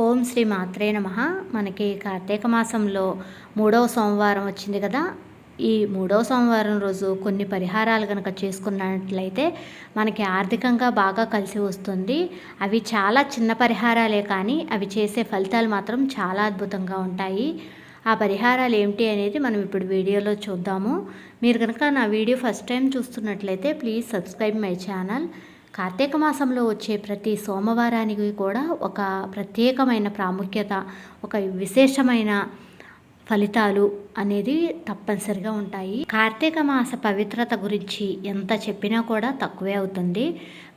ఓం శ్రీ మాత్రే నమ. మనకి కార్తీక మాసంలో మూడవ సోమవారం వచ్చింది కదా. ఈ మూడవ సోమవారం రోజు కొన్ని పరిహారాలు కనుక చేసుకున్నట్లయితే మనకి ఆర్థికంగా బాగా కలిసి వస్తుంది. అవి చాలా చిన్న పరిహారాలే కానీ అవి చేసే ఫలితాలు మాత్రం చాలా అద్భుతంగా ఉంటాయి. ఆ పరిహారాలు ఏమిటి అనేది మనం ఇప్పుడు వీడియోలో చూద్దాము. మీరు కనుక నా వీడియో ఫస్ట్ టైం చూస్తున్నట్లయితే please subscribe my channel. Karthika మాసంలో వచ్చే ప్రతి సోమవారానికి కూడా ఒక ప్రత్యేకమైన ప్రాముఖ్యత ఒక విశేషమైన ఫలితాలు అనేది తప్పనిసరిగా ఉంటాయి. కార్తీక మాస పవిత్రత గురించి ఎంత చెప్పినా కూడా తక్కువే అవుతుంది.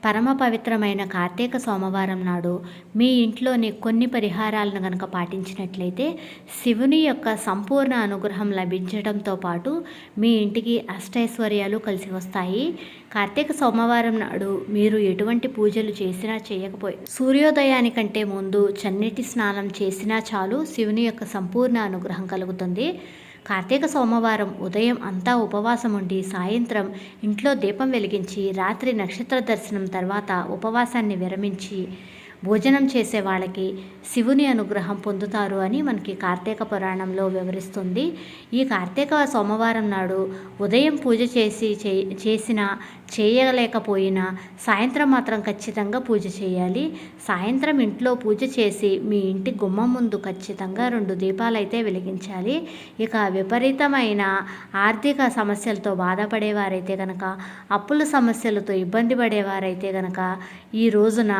పరమ పవిత్రమైన కార్తీక సోమవారం నాడు మీ ఇంట్లోని కొన్ని పరిహారాలను కనుక పాటించినట్లయితే శివుని యొక్క సంపూర్ణ అనుగ్రహం లభించడంతో పాటు మీ ఇంటికి అష్టైశ్వర్యాలు కలిసి వస్తాయి. కార్తీక సోమవారం నాడు మీరు ఎటువంటి పూజలు చేసినా చేయకపోయి సూర్యోదయానికంటే ముందు చన్నీటి స్నానం చేసినా చాలు శివుని యొక్క సంపూర్ణ అనుగ్రహం కలుగుతుంది. కార్తీక సోమవారం ఉదయం అంతా ఉపవాసం ఉండి సాయంత్రం ఇంట్లో దీపం వెలిగించి రాత్రి నక్షత్ర దర్శనం తర్వాత ఉపవాసాన్ని విరమించి భోజనం చేసే వాళ్ళకి శివుని అనుగ్రహం పొందుతారు అని మనకి కార్తీక పురాణంలో వివరిస్తుంది. ఈ కార్తీక సోమవారం నాడు ఉదయం పూజ చేసి చేసిన చేయలేకపోయినా సాయంత్రం మాత్రం ఖచ్చితంగా పూజ చేయాలి. సాయంత్రం ఇంట్లో పూజ చేసి మీ ఇంటి గుమ్మం ముందు ఖచ్చితంగా రెండు దీపాలు అయితే వెలిగించాలి. ఇక విపరీతమైన ఆర్థిక సమస్యలతో బాధపడేవారైతే కనుక అప్పుల సమస్యలతో ఇబ్బంది పడేవారైతే కనుక ఈ రోజున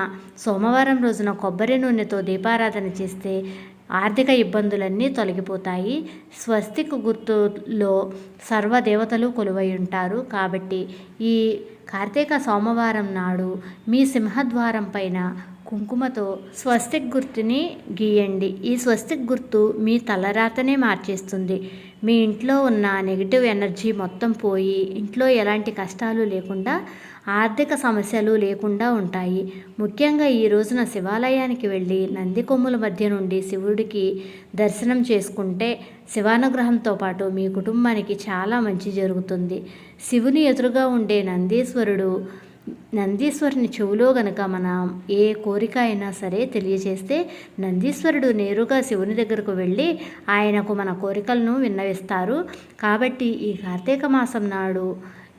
సోమవారం రోజున కొబ్బరి నూనెతో దీపారాధన చేస్తే ఆర్థిక ఇబ్బందులన్నీ తొలగిపోతాయి. స్వస్తిక్ గుర్తులో సర్వదేవతలు కొలువై ఉంటారు. కాబట్టి ఈ కార్తీక సోమవారం నాడు మీ సింహద్వారం పైన కుంకుమతో స్వస్తిక్ గుర్తుని గీయండి. ఈ స్వస్తిక్ గుర్తు మీ తలరాతనే మార్చేస్తుంది. మీ ఇంట్లో ఉన్న నెగిటివ్ ఎనర్జీ మొత్తం పోయి ఇంట్లో ఎలాంటి కష్టాలు లేకుండా ఆర్థిక సమస్యలు లేకుండా ఉంటాయి. ముఖ్యంగా ఈ రోజున శివాలయానికి వెళ్ళి నంది కొమ్ముల మధ్య నుండి శివుడికి దర్శనం చేసుకుంటే శివానుగ్రహంతో పాటు మీ కుటుంబానికి చాలా మంచి జరుగుతుంది. శివుని ఎదురుగా ఉండే నందీశ్వరుడు నందీశ్వరుని చెవులో గనక మనం ఏ కోరిక అయినా సరే తెలియజేస్తే నందీశ్వరుడు నేరుగా శివుని దగ్గరకు వెళ్ళి ఆయనకు మన కోరికలను విన్నవిస్తారు. కాబట్టి ఈ కార్తీక మాసం నాడు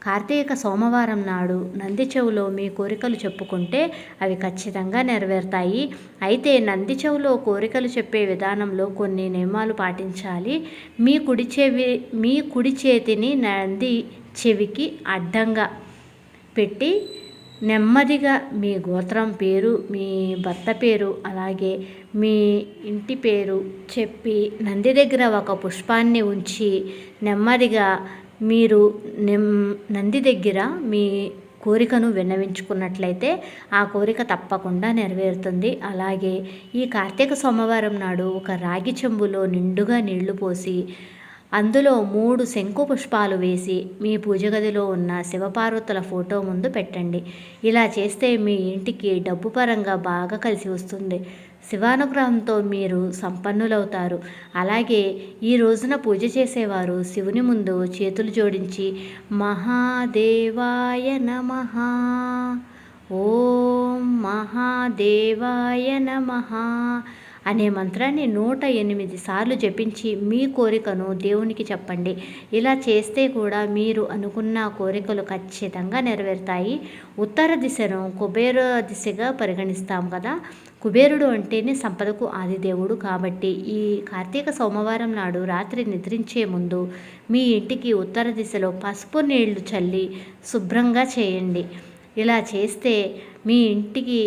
కార్తీక సోమవారం నాడు నంది చెవులో మీ కోరికలు చెప్పుకుంటే అవి ఖచ్చితంగా నెరవేరుతాయి. అయితే నంది చెవులో కోరికలు చెప్పే విధానంలో కొన్ని నియమాలు పాటించాలి. మీ కుడి చెవి మీ కుడి చేతిని నంది చెవికి అడ్డంగా పెట్టి నెమ్మదిగా మీ గోత్రం పేరు మీ భర్త పేరు అలాగే మీ ఇంటి పేరు చెప్పి నంది దగ్గర ఒక పుష్పాన్ని ఉంచి నెమ్మదిగా మీరు నంది దగ్గర మీ కోరికను విన్నవించుకున్నట్లయితే ఆ కోరిక తప్పకుండా నెరవేరుతుంది. అలాగే ఈ కార్తీక సోమవారం నాడు ఒక రాగి చెంబులో నిండుగా నీళ్ళు పోసి అందులో మూడు శంకు పుష్పాలు వేసి మీ పూజ గదిలో ఉన్న శివపార్వతుల ఫోటో ముందు పెట్టండి. ఇలా చేస్తే మీ ఇంటికి డబ్బు పరంగా బాగా కలిసి వస్తుంది. శివానుగ్రహంతో మీరు సంపన్నులవుతారు. అలాగే ఈ రోజున పూజ చేసేవారు శివుని ముందు చేతులు జోడించి మహాదేవాయ నమ. ఓం మహాదేవాయ నమ. అనే మంత్రాన్ని నూట ఎనిమిది సార్లు జపించి మీ కోరికను దేవునికి చెప్పండి. ఇలా చేస్తే కూడా మీరు అనుకున్న కోరికలు ఖచ్చితంగా నెరవేరుతాయి. ఉత్తర దిశను కుబేర దిశగా పరిగణిస్తాం కదా. కుబేరుడు అంటేనే సంపదకు ఆదిదేవుడు కాబట్టి ఈ కార్తీక సోమవారం నాడు రాత్రి నిద్రించే ముందు మీ ఇంటికి ఉత్తర దిశలో పసుపు నీళ్ళు చల్లి శుభ్రంగా చేయండి. ఇలా చేస్తే మీ ఇంటికి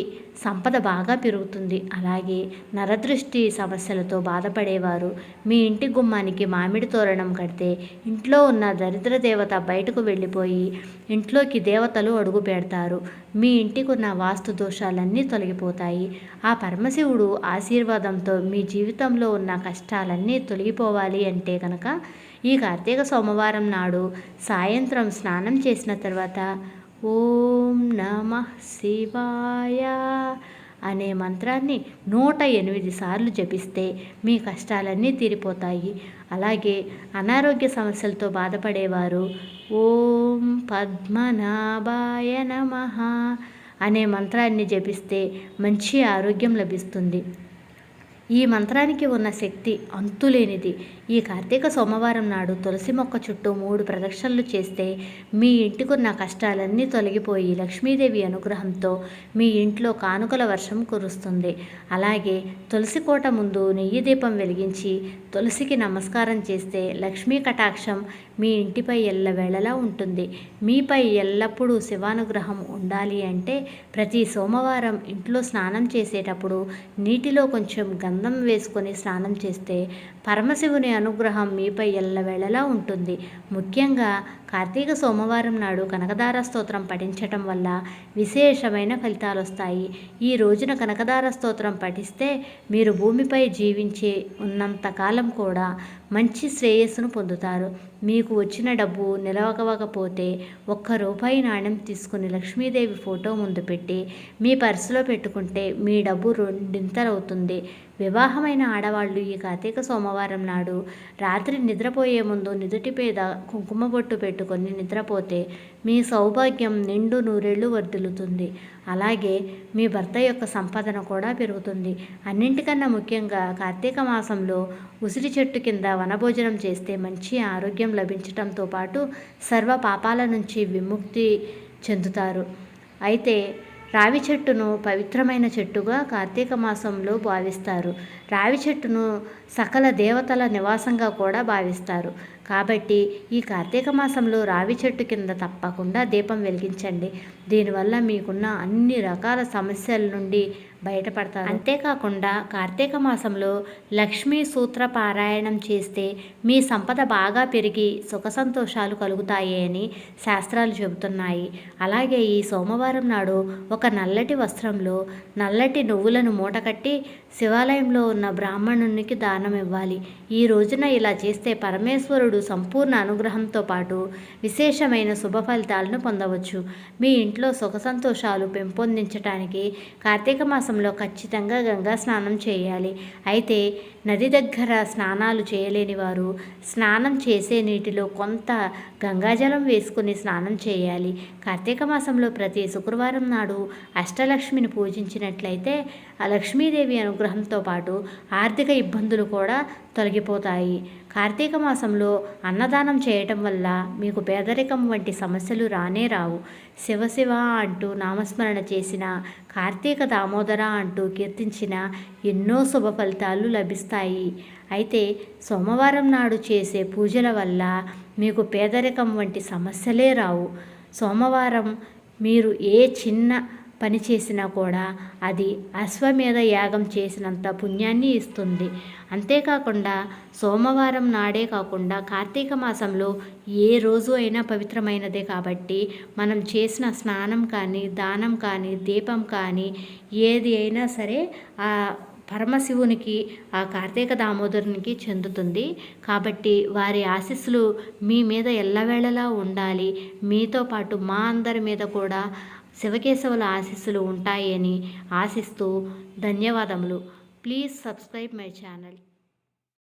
సంపద బాగా పెరుగుతుంది. అలాగే నరదృష్టి సమస్యలతో బాధపడేవారు. మీ ఇంటి గుమ్మానికి మామిడి తోరణం కడితే ఇంట్లో ఉన్న దరిద్ర దేవత బయటకు వెళ్ళిపోయి ఇంట్లోకి దేవతలు అడుగు పెడతారు. మీ ఇంటికి ఉన్న వాస్తు దోషాలన్నీ తొలగిపోతాయి. ఆ పరమశివుడు ఆశీర్వాదంతో మీ జీవితంలో ఉన్న కష్టాలన్నీ తొలగిపోవాలి అంటే కనుక ఈ కార్తీక సోమవారం నాడు సాయంత్రం స్నానం చేసిన తర్వాత ఓం నమ శివాయ అనే మంత్రాన్ని నూట ఎనిమిది సార్లు జపిస్తే మీ కష్టాలన్నీ తీరిపోతాయి. అలాగే అనారోగ్య సమస్యలతో బాధపడేవారు ఓం పద్మనాభాయ నమ అనే మంత్రాన్ని జపిస్తే మంచి ఆరోగ్యం లభిస్తుంది. ఈ మంత్రానికి ఉన్న శక్తి అంతులేనిది. ఈ కార్తీక సోమవారం నాడు తులసి మొక్క చుట్టూ మూడు ప్రదక్షిణలు చేస్తే మీ ఇంటికున్న కష్టాలన్నీ తొలగిపోయి లక్ష్మీదేవి అనుగ్రహంతో మీ ఇంట్లో కానుకల వర్షం కురుస్తుంది. అలాగే తులసి కోట ముందు నెయ్యి దీపం వెలిగించి తులసికి నమస్కారం చేస్తే లక్ష్మీ కటాక్షం మీ ఇంటిపై ఎల్లవేళలా ఉంటుంది. మీపై ఎల్లప్పుడూ శివానుగ్రహం ఉండాలి అంటే ప్రతి సోమవారం ఇంట్లో స్నానం చేసేటప్పుడు నీటిలో కొంచెం గంధం వేసుకొని స్నానం చేస్తే పరమశివుని అనుగ్రహం మీపై ఎల్లవేళలా ఉంటుంది. ముఖ్యంగా కార్తీక సోమవారం నాడు కనకదార స్తోత్రం పఠించటం వల్ల విశేషమైన ఫలితాలు వస్తాయి. ఈ రోజున కనకదార స్తోత్రం పఠిస్తే మీరు భూమిపై జీవించే ఉన్నంతకాలం కూడా మంచి శ్రేయస్సును పొందుతారు. మీకు వచ్చిన డబ్బు నిలవకపోతే ఒక్క రూపాయి నాణ్యం తీసుకుని లక్ష్మీదేవి ఫోటో ముందు పెట్టి మీ పర్సులో పెట్టుకుంటే మీ డబ్బు రెండింతలవుతుంది. వివాహమైన ఆడవాళ్ళు ఈ కార్తీక సోమవారం నాడు రాత్రి నిద్రపోయే ముందు నిదుటి పేద కుంకుమ బొట్టు పెట్టుకొని నిద్రపోతే మీ సౌభాగ్యం నిండు నూరేళ్ళు వర్ధిల్లుతుంది. అలాగే మీ భర్త యొక్క సంపదన కూడా పెరుగుతుంది. అన్నింటికన్నా ముఖ్యంగా కార్తీక మాసంలో ఉసిరి చెట్టు కింద వనభోజనం చేస్తే మంచి ఆరోగ్యం లభించటంతో పాటు సర్వ పాపాల నుంచి విముక్తి చెందుతారు. అయితే రావి చెట్టును పవిత్రమైన చెట్టుగా కార్తీక మాసంలో భావిస్తారు. రావి చెట్టును సకల దేవతల నివాసంగా కూడా భావిస్తారు. కాబట్టి ఈ కార్తీక మాసంలో రావి చెట్టు కింద తప్పకుండా దీపం వెలిగించండి. దీనివల్ల మీకున్న అన్ని రకాల సమస్యల నుండి బయటపడతారు. అంతేకాకుండా కార్తీక మాసంలో లక్ష్మీ సూత్ర పారాయణం చేస్తే మీ సంపద బాగా పెరిగి సుఖ సంతోషాలు కలుగుతాయి అని శాస్త్రాలు చెబుతున్నాయి. అలాగే ఈ సోమవారం నాడు ఒక నల్లటి వస్త్రంలో నల్లటి నువ్వులను మూటకట్టి శివాలయంలో ఉన్న బ్రాహ్మణునికి దానం ఇవ్వాలి. ఈ రోజున ఇలా చేస్తే పరమేశ్వరుడు సంపూర్ణ అనుగ్రహంతో పాటు విశేషమైన శుభ ఫలితాలను పొందవచ్చు. మీ ఇంట్లో సుఖ సంతోషాలు పెంపొందించడానికి కార్తీక మాసంలో ఖచ్చితంగా గంగా స్నానం చేయాలి. అయితే నది దగ్గర స్నానాలు చేయలేని వారు స్నానం చేసే నీటిలో కొంత గంగాజలం వేసుకుని స్నానం చేయాలి. కార్తీక మాసంలో ప్రతి శుక్రవారం నాడు అష్టలక్ష్మిని పూజించినట్లయితే ఆ లక్ష్మీదేవి అనుగ్రహంతో పాటు ఆర్థిక ఇబ్బందులు కూడా తొలగిపోతాయి. కార్తీక మాసంలో అన్నదానం చేయటం వల్ల మీకు పేదరికం వంటి సమస్యలు రానే రావు. శివశివ అంటూ నామస్మరణ చేసిన కార్తీక దామోదర అంటూ కీర్తించిన ఎన్నో శుభ ఫలితాలు లభిస్తాయి. అయితే సోమవారం నాడు చేసే పూజల వల్ల మీకు పేదరికం వంటి సమస్యలే రావు. సోమవారం మీరు ఏ చిన్న పని చేసినా కూడా అది అశ్వమేధ యాగం చేసినంత పుణ్యాన్ని ఇస్తుంది. అంతేకాకుండా సోమవారం నాడే కాకుండా కార్తీక మాసంలో ఏ రోజు అయినా పవిత్రమైనదే కాబట్టి మనం చేసిన స్నానం కానీ దానం కానీ దీపం కానీ ఏది అయినా సరే ఆ పరమశివునికి ఆ కార్తీక దామోదరునికి చెందుతుంది. కాబట్టి వారి ఆశీస్సులు మీ మీద ఎల్లవేళలా ఉండాలి. మీతో పాటు మా అందరి మీద కూడా శివకేశవుల ఆశీస్సులు ఉంటాయని ఆశిస్తూ ధన్యవాదములు. Please subscribe my channel